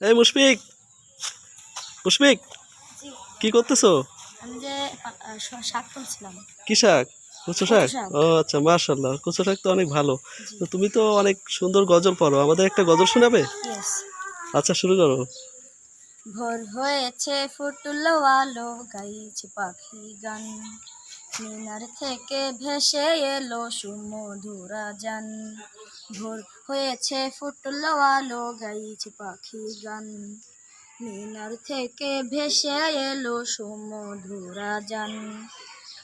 এই মুশফিক। মুশফিক কি করতেছো? আমি যে শাক তুলছিলাম। কি শাক? কুচো শাক। ও আচ্ছা মার্শাল্লাহ কুচো শাক তো অনেক ভালো। তো তুমি তো অনেক সুন্দর গজল পড়ো। আমাদের একটা গজল শোনাবে? আচ্ছা শুরু করো। ভোর হয়েছে ফুটলো আলো গাইছে পাখি গান মিনার থেকে ভেসে এলো সুমধুরা যান ভোর হয়েছে, ফুটলো আলো, গাইছে পাখি গান। মিনার থেকে ভেসে এলো সুমধুরা যান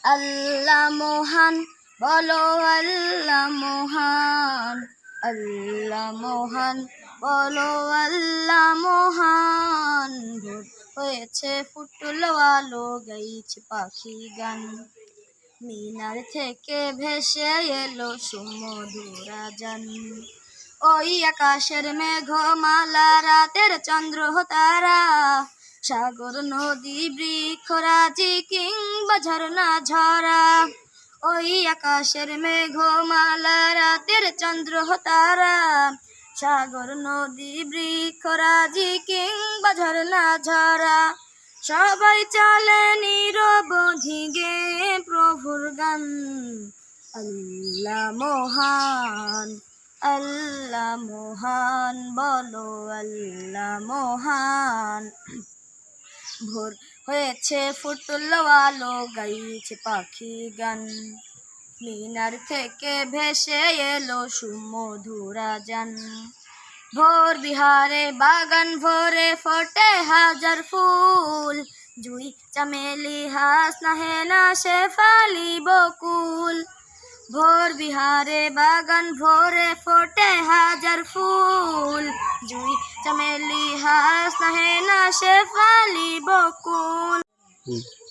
আল্লাহ মহান, বলো আল্লাহ মহান। আল্লাহ মহান, বলো আল্লাহ মহান। ভোর হয়েছে, ফুটলো আলো, গাইছে পাখি গান। মিনার থেকে ভেসে এলো সুমধুরা জান ওই আকাশের মেঘমালা, রাতের চন্দ্র তারা, সাগর, নদী বৃক্ষরাজি কিংবা ঝরনা ঝরা। ওই আকাশের মেঘমালা, রাতের চন্দ্র তারা, সাগর, নদী বৃক্ষরাজি কিংবা ঝরনা ঝরা। সবাই চলে নিরবধি গে প্রভুর গান আল্লাহ মহান আল্লাহ মহান, বলো আল্লাহ মহান। ভোর হয়েছে, ফুটলো আলো, গাইছে পাখি গান। মিনার থেকে ভেসে এলো সুমধুরা যান ভোর বিহারে, বাগান ভোরে ফোটে হাজার ফুল। জুই চামেলি হাস নাহেনা শেফালি বকুল। ভোর বিহারে বাগান ভরে ফোটে হাজার ফুল। জুই চামেলি হাস নাহেনা শেফালি বকুল।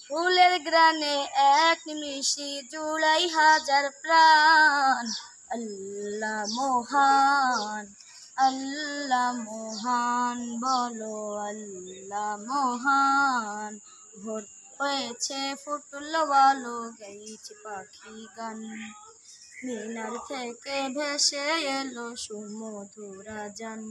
ফুলের গ্রানে এক নিমিষি জুড়াই হাজার প্রাণ। আল্লাহ মহান। আল্লাহ মহান, বলো আল্লাহ মহান। ভোর হয়েছে, ফুটলো আলো গাইছে পাখি গান। মিনার থেকে ভেসে এলো সুমধুরা যান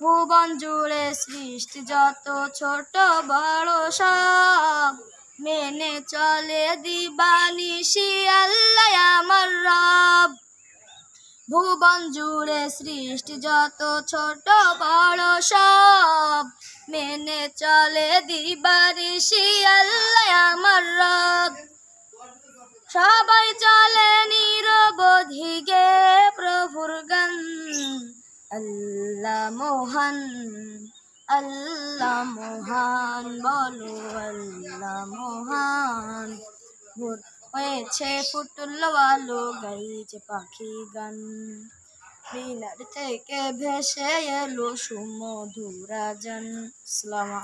ভুবন জুড়ে সৃষ্টি যত ছোট বড় সব, মেনে চলে দিবানিশি আল্লাহ আমার রব। ভুবন জুড়ে সৃষ্টি যত ছোট বড় সব, মেনে চলে দিবানিশি আল্লাহ আমার রব। সবাই চলে নিরবধি গে প্রভুর গান। আল্লাহ মহান আল্লাহ মহান, বলো আল্লাহ মহান। হয়েছে ফুটলো আলো গাইছে পাখি গান। মিনার থেকে ভেসে এলো সুমধুরা জন আসসালামু